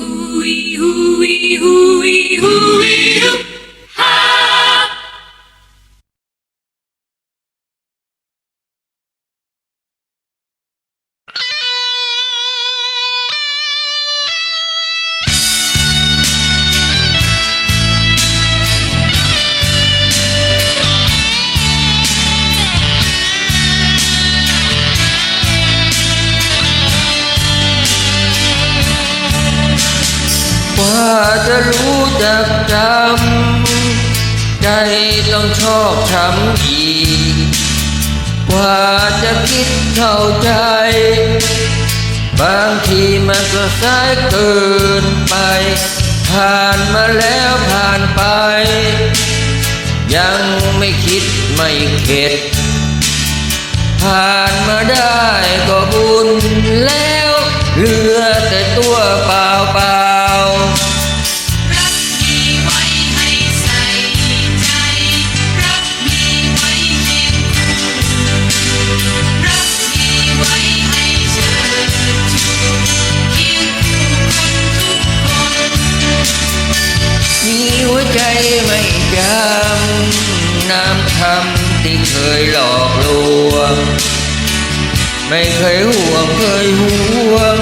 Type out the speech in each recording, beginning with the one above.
Ooh-wee, ooh-wee, ooh-wee, ooh จะรู้จักจำใจต้องชอบช้ำอีก กว่าจะคิดเข้าใจ บางทีมันก็สายเกินไป ผ่านมาแล้วผ่านไป ยังไม่คิดไม่เข็ด ผ่านมาได้ก็บุญแล้ว เหลือแต่ตัวเปล่า ที่เคยหลอกลวง ไม่เคยห่วงเคยห่วง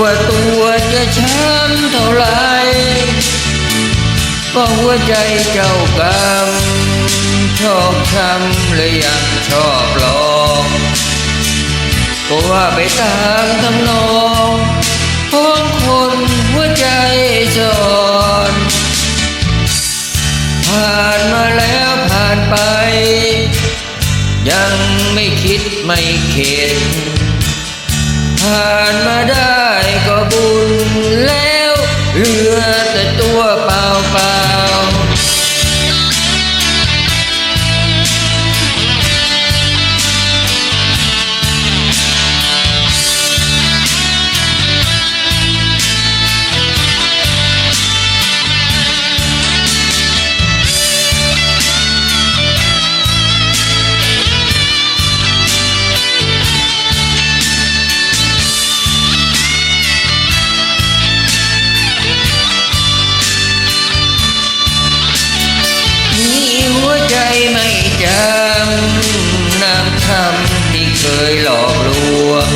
ว่าตัวจะช้ำเท่าไรก็หัวใจเจ้ากรรมชอบช้ำเลยยังชอบหลอกก็ว่าไปตามทำนอง ยังไม่คิดไม่เข็ดผ่านมาได้ก็บุญแล้ว เหลือแต่ตัวเปล่าเปล่า ยหลอกลวง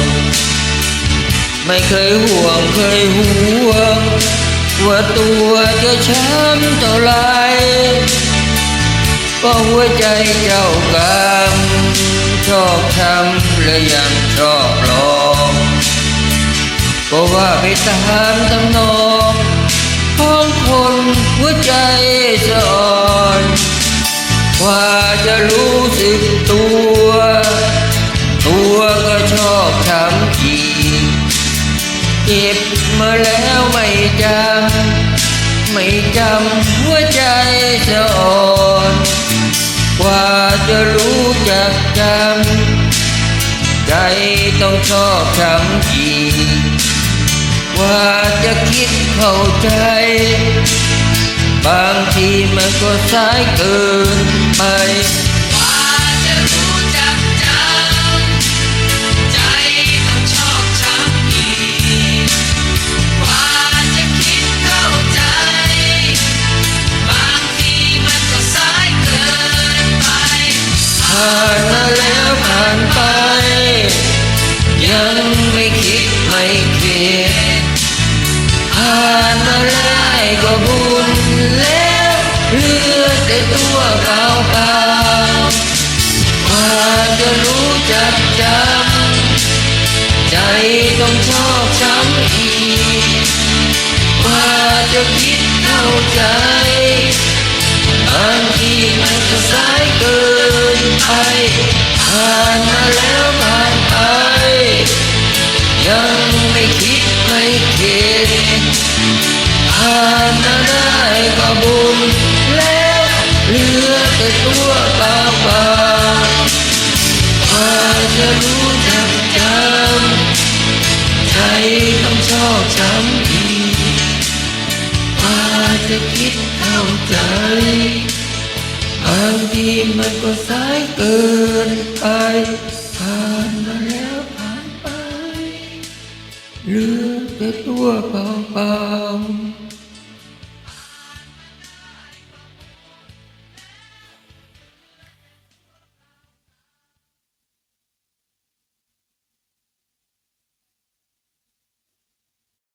ไม่เคยห่วงเคยห่วง ว่าตัวจะช้ำเท่าไรก็หัวใจเจ้ากรรมชอบช้ำและยังชอบหลอกก็ว่าไปตามตำนองของคนหัวใจสอนกว่าจะรู้สึกตัว เจ็บมาแล้วไม่จำไม่จำหัวใจสะอ่อนกว่าจะรู้จักจำใจต้องชอบช้ำอีกกว่าจะคิดเข้าใจ บางทีมันก็สายเกินไป ยังไม่คิดไม่เข็ดผ่านมาได้ก็บุญแล้วเลือแต่ตัวเปล่าเปล่าๆกว่าจะรู้จักจำใจต้องชอบช้ำอีกกว่าจะคิดเข้าใจบางทีมันก็สายเกินไปผ่านมาแล้ว แต่ตัวเปล่าเปล่าๆกว่าจะรู้จักจำใจต้องชอบช้ำอีกกว่าจะคิดเข้าใจบางทีมันก็สายเกินไปผ่านมาแล้วผ่านไปเหลือแต่ตัวเปล่าๆ